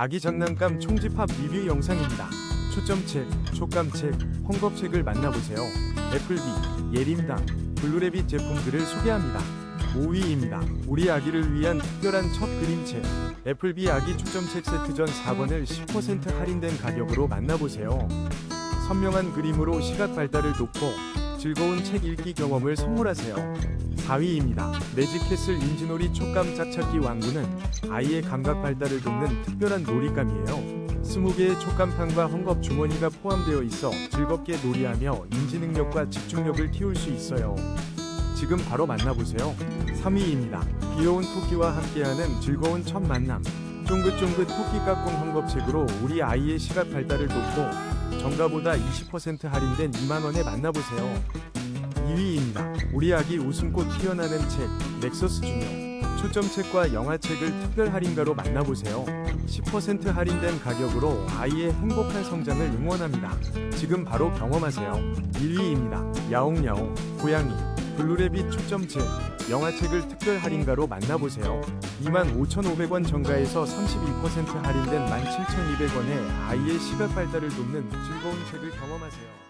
아기 장난감 총집합 리뷰 영상입니다. 초점책, 촉감책, 헝겊책을 만나보세요. 애플비, 예림당, 블루레빗 제품들을 소개합니다. 5위입니다. 우리 아기를 위한 특별한 첫 그림책. 애플비 아기 초점책 세트전 4권을 10% 할인된 가격으로 만나보세요. 선명한 그림으로 시각 발달을 돕고 즐거운 책 읽기 경험을 선물하세요. 4위입니다. 매직캐슬 인지놀이 촉감 짝찾기 왕구는 아이의 감각 발달을 돕는 특별한 놀이감이에요. 20개의 촉감판과 헝겊 주머니가 포함되어 있어 즐겁게 놀이하며 인지 능력과 집중력을 키울 수 있어요. 지금 바로 만나보세요. 3위입니다. 귀여운 토끼와 함께하는 즐거운 첫 만남. 쫑긋쫑긋 토끼 까꿍 헝겊책으로 우리 아이의 시각 발달을 돕고 정가보다 20% 할인된 2만원에 만나보세요. 2위입니다. 우리 아기 웃음꽃 피어나는 책 넥서스 주녀 초점책과 영화책을 특별 할인가로 만나보세요. 10% 할인된 가격으로 아이의 행복한 성장을 응원합니다. 지금 바로 경험하세요. 1위입니다. 야옹야옹 고양이 블루레빗 초점책 영화책을 특별 할인가로 만나보세요. 25,500원 정가에서 31% 할인된 17,200원에 아이의 시각 발달을 돕는 즐거운 책을 경험하세요.